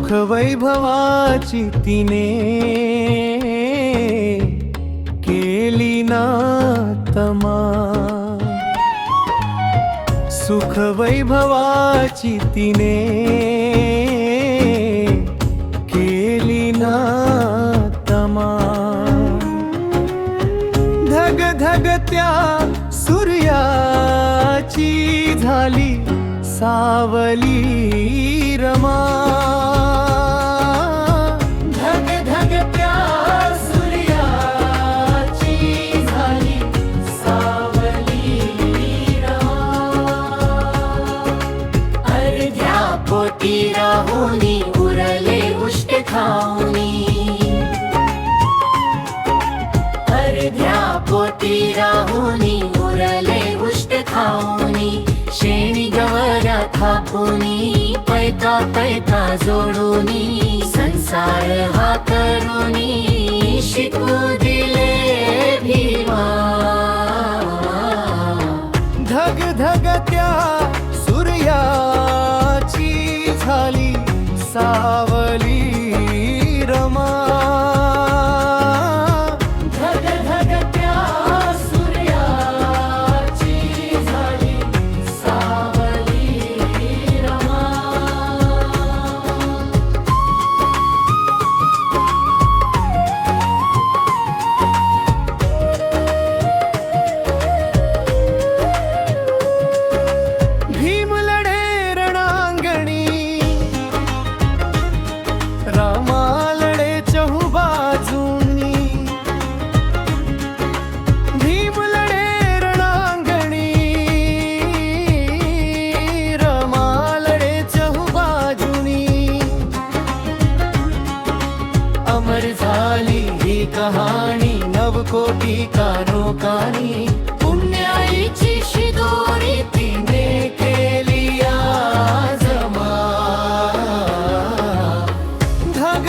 वैभवाची तिने केली ना तमा. सुख वैभवाची तिने केली ना तमा. धग धगत्या सूर्याची झाली सावली रमा. Call खाऊनी। अर्ध्या पोटी राहुनी उरले उष्ट खाऊनी। शेणी गवऱ्या थापुनी पैता पैता जोडूनी। संसार हा करुनी शिकू दिले भीमा। धग धगत्या सूर्याची झाली साव अमर झाली ही कहाणी नवकोटी कानोकानी. पुण्याईची शिदोरी तिने केली आजमा धग